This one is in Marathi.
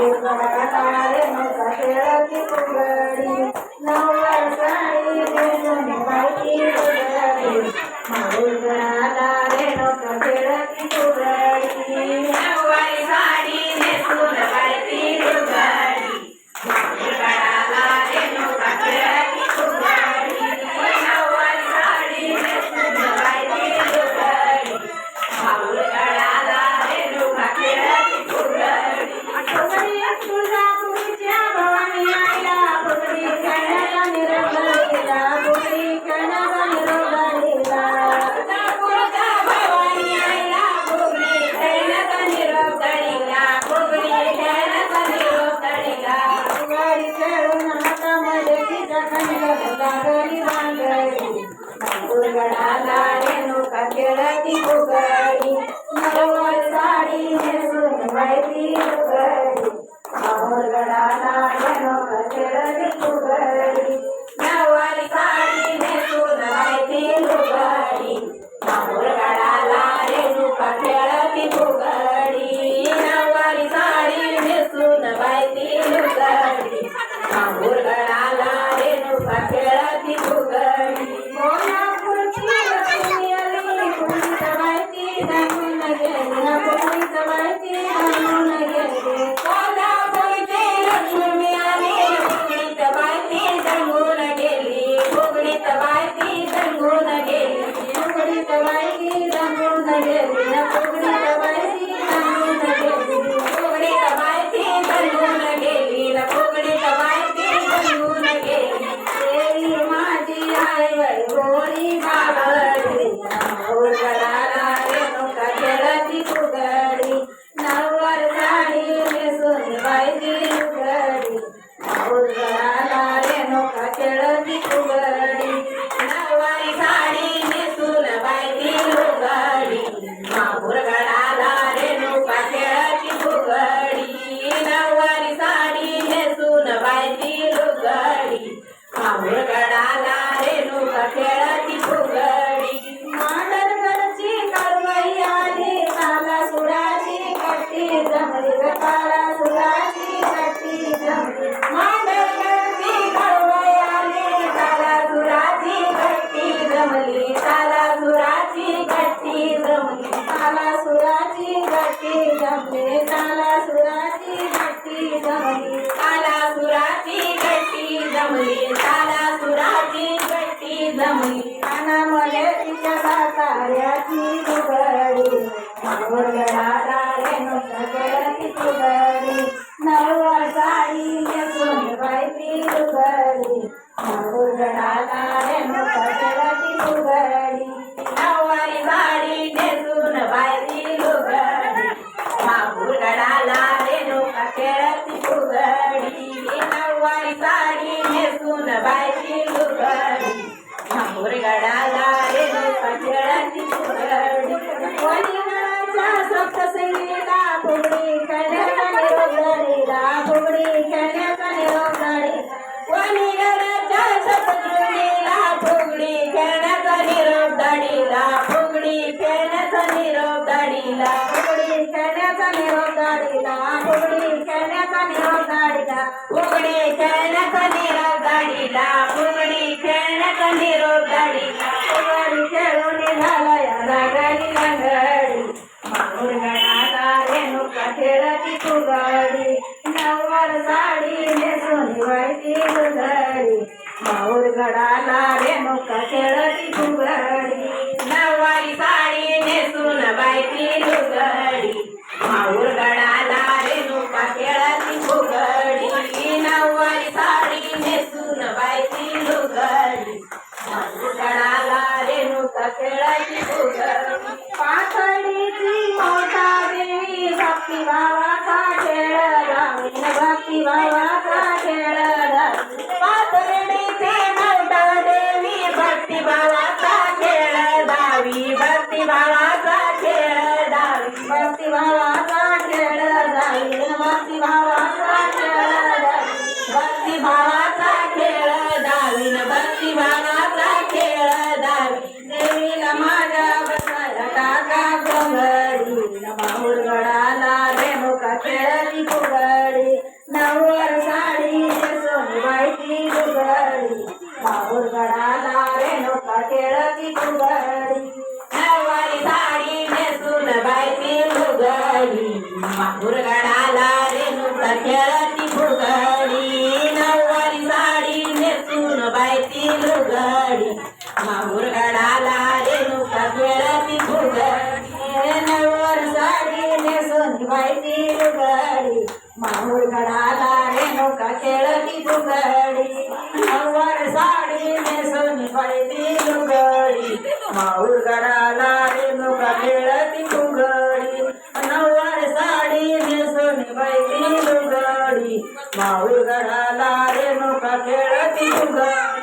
Thank you. ಗೆಳತಿ ಪುಗಡಿ ಮರಗಳ ಸಾಡಿ ಮೈತ್ರಿ ಪುಗಡಿ ಅವರುಗಳ ನಾಯನೋ ಗೆಳತಿ ಪುಗಡಿ ಕಿರಣೇ जमली काला सुराची गट्टी जमली काला सुराची गट्टी जमले काला सुराची गट्टी जमली काला सुराची गट्टी जमली काला सुराची गट्टी जमली काना मले तिच्या साताऱ्याची दुबडी नवरगडाला रे नवरगडाची दुबडी रे சொல்லுங்க गाडीला फुगडी खेळण्याचा निरोप गाडीला फुगडी खेळण्याचा निरोप गाडीला फुगडी खेळण्याचा निरोप गाडीला फुगडी खेळण्याचा निरोप गाडीला फुगडी खेळण्याचा निरोप गाडीला फुगडी खेळून झाला या गाडी रेणुका खेळाची फुगाडी. नवर साडी नेसून वायती उघडी माऊर गडाला रेणुका खेळाची भक्ती भावाचा खेळ दावी भक्ती भावाचा खेळ दावी भक्ती भावाचा खेळ दावी भक्ती भावाचा खेळ दावीन भक्ती भावाचा खेळ दावी देवीला माझ्या बसायला टाका गोंगडी माहूर गडाला रेणुका खेळली फुगडी नववर साडी सोनी बाईची लुगडी माहूर गडाला रेणुका खेळती फुगडी. नववारी साडी नेसून बायती लुगडी माहूर गडाला रेणुका खेळती फुगडी नववारी साडी नेसून बायती लुगडी माहूर गडाला रेणुका खेळती फुगडी नववार साडी नेसून बायती लुगडी माहूर गडाला रेणुका खेळती फुगडी नववार साडी नेसून बाईची लुगडी माहूर गडाला रेणुका खेळती फुगडी नववार साडी नेसून बाईची लुगडी माहूर घराला रेणुका खेळती फुगडी